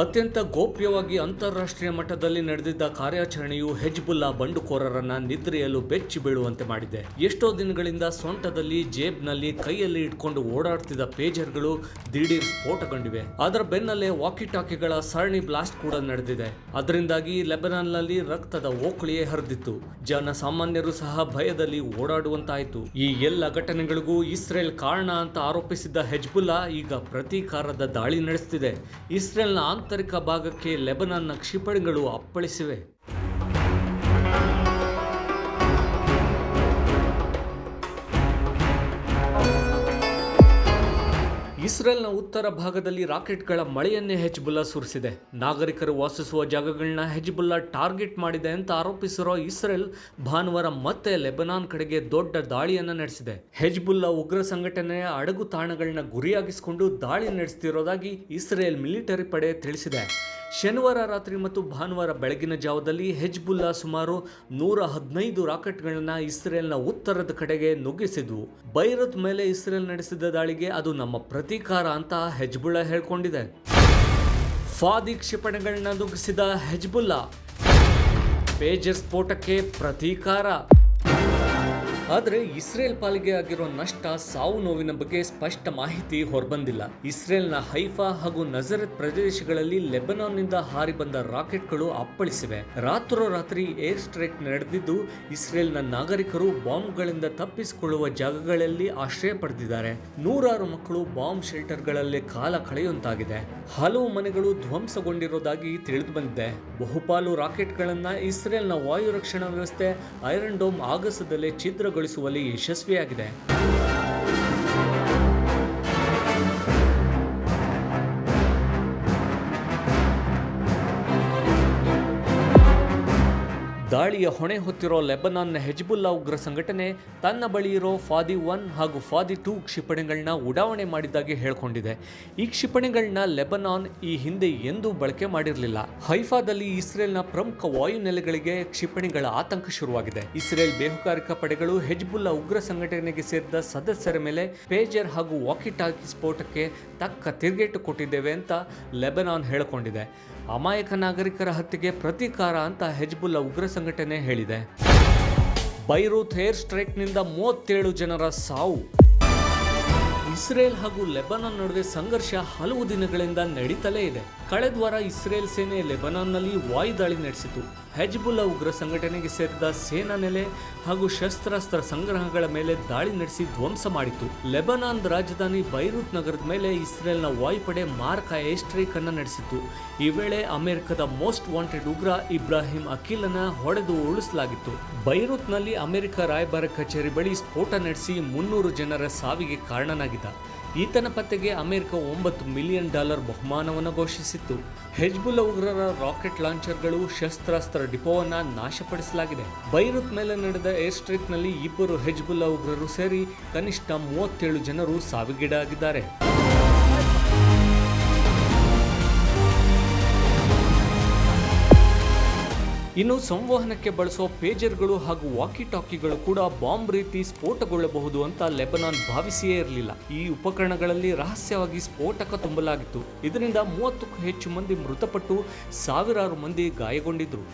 ಅತ್ಯಂತ ಗೋಪ್ಯವಾಗಿ ಅಂತಾರಾಷ್ಟ್ರೀಯ ಮಟ್ಟದಲ್ಲಿ ನಡೆದಿದ್ದ ಕಾರ್ಯಾಚರಣೆಯು ಹೆಜ್ಬುಲ್ಲಾ ಬಂಡುಕೋರರನ್ನ ನಿದ್ರೆಯಲ್ಲೂ ಬೆಚ್ಚಿ ಬೀಳುವಂತೆ ಮಾಡಿದೆ. ಎಷ್ಟೋ ದಿನಗಳಿಂದ ಸೊಂಟದಲ್ಲಿ ಜೇಬ್ನಲ್ಲಿ ಕೈಯಲ್ಲಿ ಇಟ್ಕೊಂಡು ಓಡಾಡ್ತಿದ್ದ ಪೇಜರ್ಗಳು ದಿಢೀರ್ ಸ್ಫೋಟಗೊಂಡಿವೆ. ಅದರ ಬೆನ್ನಲ್ಲೇ ವಾಕಿ ಟಾಕಿಗಳ ಸರಣಿ ಬ್ಲಾಸ್ಟ್ ಕೂಡ ನಡೆದಿದೆ. ಅದರಿಂದಾಗಿ ಲೆಬನಾನ್ನಲ್ಲಿ ರಕ್ತದ ಓಕುಳಿಯೇ ಹರಿದಿತ್ತು. ಜನಸಾಮಾನ್ಯರು ಸಹ ಭಯದಲ್ಲಿ ಓಡಾಡುವಂತಾಯಿತು. ಈ ಎಲ್ಲ ಘಟನೆಗಳಿಗೂ ಇಸ್ರೇಲ್ ಕಾರಣ ಅಂತ ಆರೋಪಿಸಿದ್ದ ಹೆಜ್ಬುಲ್ಲಾ ಈಗ ಪ್ರತೀಕಾರದ ದಾಳಿ ನಡೆಸುತ್ತಿದೆ ಇಸ್ರೇಲ್ನ ಆಂತರಿಕ ಭಾಗಕ್ಕೆ ಲೆಬನಾನ್ನ ಕ್ಷಿಪಣಿಗಳು ಅಪ್ಪಳಿಸಿವೆ. ಇಸ್ರೇಲ್ನ ಉತ್ತರ ಭಾಗದಲ್ಲಿ ರಾಕೆಟ್ಗಳ ಮಳೆಯನ್ನೇ ಹೆಜ್ಬುಲ್ಲಾ ಸುರಿಸಿದೆ. ನಾಗರಿಕರು ವಾಸಿಸುವ ಜಾಗಗಳನ್ನ ಹೆಜ್ಬುಲ್ಲಾ ಟಾರ್ಗೆಟ್ ಮಾಡಿದೆ ಅಂತ ಆರೋಪಿಸಿರೋ ಇಸ್ರೇಲ್ ಭಾನುವಾರ ಮತ್ತೆ ಲೆಬನಾನ್ ಕಡೆಗೆ ದೊಡ್ಡ ದಾಳಿಯನ್ನ ನಡೆಸಿದೆ. ಹೆಜ್ಬುಲ್ಲಾ ಉಗ್ರ ಸಂಘಟನೆಯ ಅಡಗು ತಾಣಗಳನ್ನ ಗುರಿಯಾಗಿಸಿಕೊಂಡು ದಾಳಿ ನಡೆಸ್ತಿರೋದಾಗಿ ಇಸ್ರೇಲ್ ಮಿಲಿಟರಿ ಪಡೆ ತಿಳಿಸಿದೆ. ಶನಿವಾರ ರಾತ್ರಿ ಮತ್ತು ಭಾನುವಾರ ಬೆಳಗಿನ ಜಾವದಲ್ಲಿ ಹೆಜ್ಬುಲ್ಲಾ ಸುಮಾರು ನೂರ ಹದಿನೈದು ರಾಕೆಟ್ಗಳನ್ನು ಇಸ್ರೇಲ್ನ ಉತ್ತರದ ಕಡೆಗೆ ನುಗ್ಗಿಸಿದ್ವು. ಬೈರತ್ ಮೇಲೆ ಇಸ್ರೇಲ್ ನಡೆಸಿದ ದಾಳಿಗೆ ಅದು ನಮ್ಮ ಪ್ರತೀಕಾರ ಅಂತ ಹೆಜ್ಬುಲ್ಲಾ ಹೇಳ್ಕೊಂಡಿದೆ. ಫಾದಿ ಕ್ಷಿಪಣಿಗಳನ್ನ ನುಗ್ಗಿಸಿದ ಹೆಜ್ಬುಲ್ಲಾ. ಪೇಜರ್ ಸ್ಫೋಟಕ್ಕೆ ಪ್ರತೀಕಾರ. ಆದರೆ ಇಸ್ರೇಲ್ ಪಾಲಿಗೆ ಆಗಿರೋ ನಷ್ಟ ಸಾವು ನೋವಿನ ಬಗ್ಗೆ ಸ್ಪಷ್ಟ ಮಾಹಿತಿ ಹೊರಬಂದಿಲ್ಲ. ಇಸ್ರೇಲ್ನ ಹೈಫಾ ಹಾಗೂ ನಜರತ್ ಪ್ರದೇಶಗಳಲ್ಲಿ ಲೆಬನಾನ್ನಿಂದ ಹಾರಿ ಬಂದ ರಾಕೆಟ್ಗಳು ಅಪ್ಪಳಿಸಿವೆ. ರಾತ್ರೋರಾತ್ರಿ ಏರ್ ಸ್ಟ್ರೈಕ್ ನಡೆದಿದ್ದು, ಇಸ್ರೇಲ್ನ ನಾಗರಿಕರು ಬಾಂಬ್ಗಳಿಂದ ತಪ್ಪಿಸಿಕೊಳ್ಳುವ ಜಾಗಗಳಲ್ಲಿ ಆಶ್ರಯ ಪಡೆದಿದ್ದಾರೆ. ನೂರಾರು ಮಕ್ಕಳು ಬಾಂಬ್ ಶೆಲ್ಟರ್ಗಳಲ್ಲಿ ಕಾಲ ಕಳೆಯುವಂತಾಗಿದೆ. ಹಲವು ಮನೆಗಳು ಧ್ವಂಸಗೊಂಡಿರೋದಾಗಿ ತಿಳಿದು ಬಂದಿದೆ ಬಹುಪಾಲು ರಾಕೆಟ್ಗಳನ್ನ ಇಸ್ರೇಲ್ನ ವಾಯು ರಕ್ಷಣಾ ವ್ಯವಸ್ಥೆ ಐರನ್ ಡೋಮ್ ಆಗಸದಲ್ಲೇ ಛಿದ್ರಗೊಳಿಸುವಲ್ಲಿ ಯಶಸ್ವಿಯಾಗಿದೆ. ದಾಳಿಯ ಹೊಣೆ ಹೊತ್ತಿರೋ ಲೆಬನಾನ್ನ ಹೆಜ್ಬುಲ್ಲಾ ಉಗ್ರ ಸಂಘಟನೆ ತನ್ನ ಬಳಿ ಇರೋ ಫಾದಿ ಒನ್ ಹಾಗೂ ಫಾದಿ ಟೂ ಕ್ಷಿಪಣಿಗಳನ್ನ ಉಡಾವಣೆ ಮಾಡಿದ್ದಾಗಿ ಹೇಳ್ಕೊಂಡಿದೆ. ಈ ಕ್ಷಿಪಣಿಗಳನ್ನ ಲೆಬನಾನ್ ಈ ಹಿಂದೆ ಎಂದೂ ಬಳಕೆ ಮಾಡಿರಲಿಲ್ಲ. ಹೈಫಾದಲ್ಲಿ ಇಸ್ರೇಲ್ನ ಪ್ರಮುಖ ವಾಯುನೆಲೆಗಳಿಗೆ ಕ್ಷಿಪಣಿಗಳ ಆತಂಕ ಶುರುವಾಗಿದೆ. ಇಸ್ರೇಲ್ ಬೇಹುಗಾರಿಕಾ ಪಡೆಗಳು ಹೆಜ್ಬುಲ್ಲಾ ಉಗ್ರ ಸಂಘಟನೆಗೆ ಸೇರಿದ ಸದಸ್ಯರ ಮೇಲೆ ಪೇಜರ್ ಹಾಗೂ ವಾಕಿಟಾಕಿ ಸ್ಫೋಟಕ್ಕೆ ತಕ್ಕ ತಿರುಗೇಟು ಕೊಟ್ಟಿದ್ದೇವೆ ಅಂತ ಲೆಬನಾನ್ ಹೇಳಿಕೊಂಡಿದೆ. ಅಮಾಯಕ ನಾಗರಿಕರ ಹತ್ಯೆಗೆ ಪ್ರತೀಕಾರ ಅಂತ ಹೆಜ್ಬುಲ್ಲಾ ಉಗ್ರ ಸಂಘಟನೆ ಹೇಳಿದೆ. ಬೈರೂತ್ ಏರ್ ಸ್ಟ್ರೈಕ್ನಿಂದ ಮೂವತ್ತೇಳು ಜನರ ಸಾವು. ಇಸ್ರೇಲ್ ಹಾಗೂ ಲೆಬನಾನ್ ನಡುವೆ ಸಂಘರ್ಷ ಹಲವು ದಿನಗಳಿಂದ ನಡೀತಲೇ ಇದೆ. ಕಳೆದ ವಾರ ಇಸ್ರೇಲ್ ಸೇನೆ ಲೆಬನಾನ್ನಲ್ಲಿ ವಾಯುದಾಳಿ ನಡೆಸಿತು. ಹೆಜ್ಬುಲ್ಲಾ ಉಗ್ರ ಸಂಘಟನೆಗೆ ಸೇರಿದ ಸೇನಾ ನೆಲೆ ಹಾಗೂ ಶಸ್ತ್ರಾಸ್ತ್ರ ಸಂಗ್ರಹಗಳ ಮೇಲೆ ದಾಳಿ ನಡೆಸಿ ಧ್ವಂಸ ಮಾಡಿತು ಲೆಬನಾನ್ ರಾಜಧಾನಿ ಬೈರೂತ್ ನಗರದ ಮೇಲೆ ಇಸ್ರೇಲ್ನ ವಾಯುಪಡೆ ಮಾರಕ ಏರ್ ಸ್ಟ್ರೈಕ್ ಅನ್ನು ನಡೆಸಿತು ಈ ವೇಳೆ ಅಮೆರಿಕದ ಮೋಸ್ಟ್ ವಾಂಟೆಡ್ ಉಗ್ರ ಇಬ್ರಾಹಿಂ ಅಖಿಲನ ಹೊಡೆದು ಉಳಿಸಲಾಗಿತ್ತು ಬೈರೂತ್ನಲ್ಲಿ ಅಮೆರಿಕ ರಾಯಭಾರ ಕಚೇರಿ ಬಳಿ ಸ್ಫೋಟ ನಡೆಸಿ ಮುನ್ನೂರು ಜನರ ಸಾವಿಗೆ ಕಾರಣನಾಗಿದ್ದ ಈತನ ಪತ್ತೆಗೆ ಅಮೆರಿಕ ಒಂಬತ್ತು ಮಿಲಿಯನ್ ಡಾಲರ್ ಬಹುಮಾನವನ್ನು ಘೋಷಿಸಿತ್ತು. ಹೆಜ್ಬುಲ್ ಉಗ್ರರ ರಾಕೆಟ್ ಲಾಂಚರ್ಗಳು ಶಸ್ತ್ರಾಸ್ತ್ರ ಡಿಪೋವನ್ನು ನಾಶಪಡಿಸಲಾಗಿದೆ. ಬೈರುತ್ ಮೇಲೆ ನಡೆದ ಏರ್ ಸ್ಟ್ರೈಕ್ನಲ್ಲಿ ಇಬ್ಬರು ಹೆಜ್ಬುಲ್ಲಾ ಉಗ್ರರು ಸೇರಿ ಕನಿಷ್ಠ ಮೂವತ್ತೇಳು ಜನರು ಸಾವಿಗೀಡಾಗಿದ್ದಾರೆ. ಇನ್ನು ಸಂವಹನಕ್ಕೆ ಬಳಸುವ ಪೇಜರ್ಗಳು ಹಾಗೂ ವಾಕಿ ಟಾಕಿಗಳು ಕೂಡ ಬಾಂಬ್ ರೀತಿ ಸ್ಫೋಟಗೊಳ್ಳಬಹುದು ಅಂತ ಲೆಬನಾನ್ ಭಾವಿಸಿಯೇ ಇರಲಿಲ್ಲ. ಈ ಉಪಕರಣಗಳಲ್ಲಿ ರಹಸ್ಯವಾಗಿ ಸ್ಫೋಟಕ ತುಂಬಲಾಗಿತ್ತು. ಇದರಿಂದ ಮೂವತ್ತಕ್ಕೂ ಹೆಚ್ಚು ಮಂದಿ ಮೃತಪಟ್ಟು ಸಾವಿರಾರು ಮಂದಿ ಗಾಯಗೊಂಡಿದ್ರು.